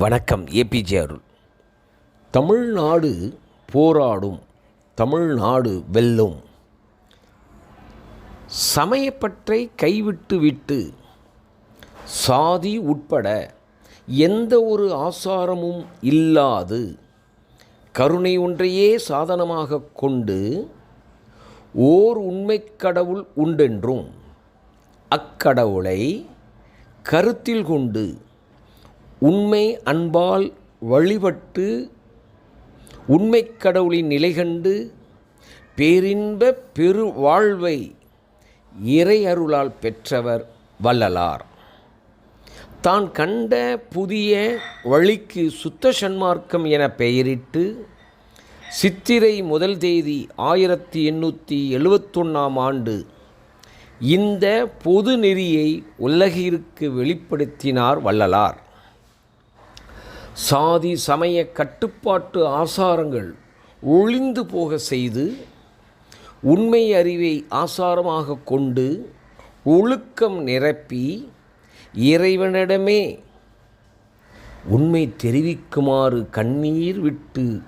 வணக்கம் ஏபிஜே அருள். தமிழ்நாடு போராடும் தமிழ்நாடு வெல்லும். சமயப்பற்றை கைவிட்டு விட்டு சாதி உட்பட எந்த ஒரு ஆசாரமும் இல்லாது கருணை ஒன்றையே சாதனமாக கொண்டு ஓர் உண்மைக் கடவுள் உண்டென்றும் அக்கடவுளை கருத்தில் கொண்டு உண்மை அன்பால் வழிபட்டு உண்மை கடவுளின் நிலை கண்டு பேரின்ப பெரு வாழ்வை இறை அருளால் பெற்றவர் வள்ளலார். தான் கண்ட புதிய வழிக்கு சுத்த சன்மார்க்கம் என பெயரிட்டு சித்திரை முதல் தேதி ஆயிரத்தி எண்ணூற்றி எழுபத்தொன்னாம் ஆண்டு இந்த பொது நெறியை உலகிற்கு வெளிப்படுத்தினார் வள்ளலார். சாதி சமய கட்டுப்பாட்டு ஆசாரங்கள் ஒளிந்து போக செய்து உண்மை அறிவை ஆசாரமாக கொண்டு ஒழுக்கம் நிரப்பி இறைவனிடமே உண்மை தெரிவிக்குமாறு கண்ணீர் விட்டு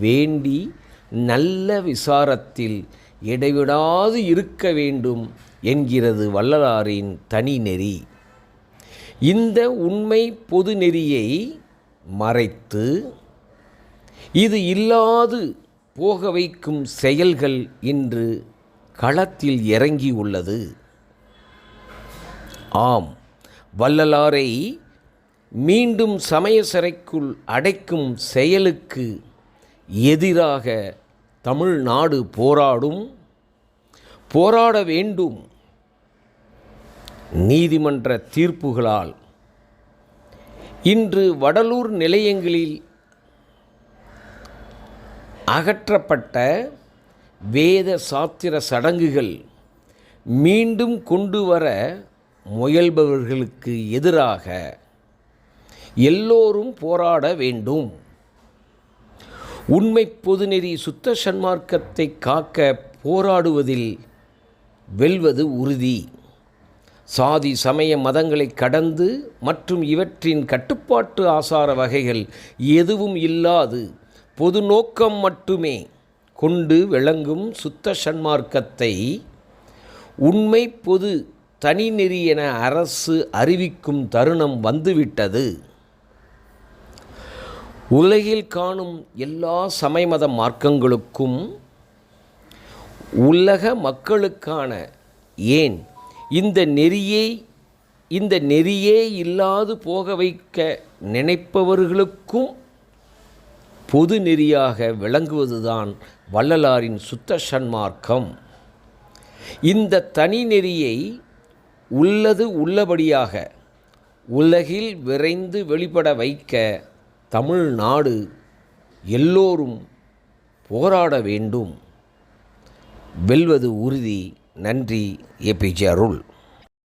வேண்டி நல்ல விசாரத்தில் இடைவிடாது இருக்க வேண்டும் என்கிறது வள்ளலாரின் தனி நெறி. இந்த உண்மை பொது நெறியை மறைத்து இது இல்லாது போக வைக்கும் செயல்கள் இன்று களத்தில் இறங்கியுள்ளது ஆம் வள்ளலாரை மீண்டும் சமய சிறைக்குள் அடைக்கும் செயலுக்கு எதிராக தமிழ்நாடு போராடும் போராட வேண்டும் நீதிமன்ற தீர்ப்புகளால். இன்று வடலூர் நிலையங்களில் அகற்றப்பட்ட வேத சாத்திர சடங்குகள் மீண்டும் கொண்டு வர முயல்பவர்களுக்கு எதிராக எல்லோரும் போராட வேண்டும். உண்மை பொதுநெறி சுத்த சன்மார்க்கத்தை காக்க போராடுவதில் வெல்வது உறுதி. சாதி சமய மதங்களை கடந்து மற்றும் இவற்றின் கட்டுப்பாட்டு ஆசார வகைகள் எதுவும் இல்லாது பொது நோக்கம் மட்டுமே கொண்டு விளங்கும் சுத்த சன்மார்க்கத்தை உண்மை பொது தனிநெறி என அரசு அறிவிக்கும் தருணம் வந்துவிட்டது. உலகில் காணும் எல்லா சமயமத மார்க்கங்களுக்கும் உலக மக்களுக்கான ஏன் இந்த நெறியை இந்த நெறியே இல்லாது போக வைக்க நினைப்பவர்களுக்கும் பொது நெறியாக விளங்குவதுதான் வள்ளலாரின் சுத்த சன்மார்க்கம். இந்த தனி நெறியை உள்ளது உள்ளபடியாக உலகில் விரைந்து வெளிப்பட வைக்க தமிழ்நாடு எல்லோரும் போராட வேண்டும். வெல்வது உறுதி. நன்றி ஏபிஜே அருள்.